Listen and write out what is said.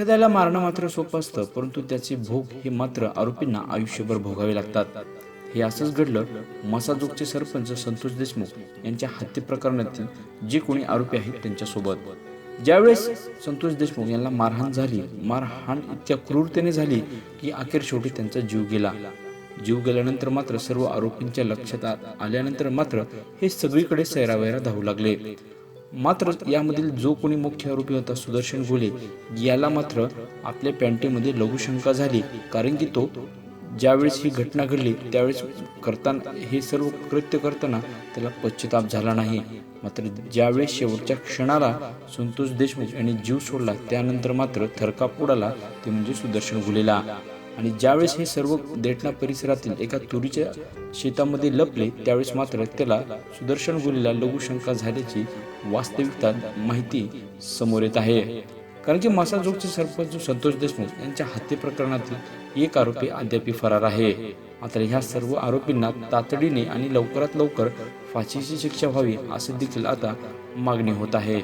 एखाद्याला मारणं मात्र सोपं असतं परंतु त्याचे भोग हे मात्र आरोपींना आयुष्यभर भोगावे लागतात. हे असंच घडलं मसाजोगचे सरपंच संतोष देशमुख यांच्या हत्ये प्रकरणातील जे कोणी आरोपी आहेत त्यांच्यासोबत. ज्यावेळेस संतोष देशमुख यांना मारहाण झाली मारहाण इतक्या क्रूरतेने झाली की अखेर शेवटी त्यांचा जीव गेला. जीव गेल्यानंतर मात्र सर्व आरोपींच्या लक्षात आल्यानंतर मात्र हे सगळीकडे सैरावैरा धावू लागले. मात्र यामधील जो कोणी मुख्य आरोपी होता सुदर्शन घोले याला मात्र आपल्या पॅन्टीमध्ये लघुशंका झाली. कारण की तो ज्यावेळेस ही घटना घडली त्यावेळेस करताना हे सर्व कृत्य करताना त्याला पश्चिताप झाला नाही. मात्र ज्यावेळेस शेवटच्या क्षणाला संतोष देशमुख यांनी जीव सोडला त्यानंतर मात्र थरकाप उडाला ते म्हणजे सुदर्शन घुलेला आणि ज्यावेळेस हे सर्व देटणा परिसरातील एका तुरीच्या शेतामध्ये लपले त्यावेळेस मात्र त्याला सुदर्शन गुलीला लघुशंका झाल्याची वास्तविकता माहिती समोर येत आहे. कारण की मासाजोगचे सरपंच संतोष देशमुख यांच्या हत्ये प्रकरणातील एक आरोपी अद्याप फरार आहे. मात्र ह्या सर्व आरोपींना तातडीने आणि लवकरात लवकर फाशीची शिक्षा व्हावी असे देखील आता मागणी होत आहे.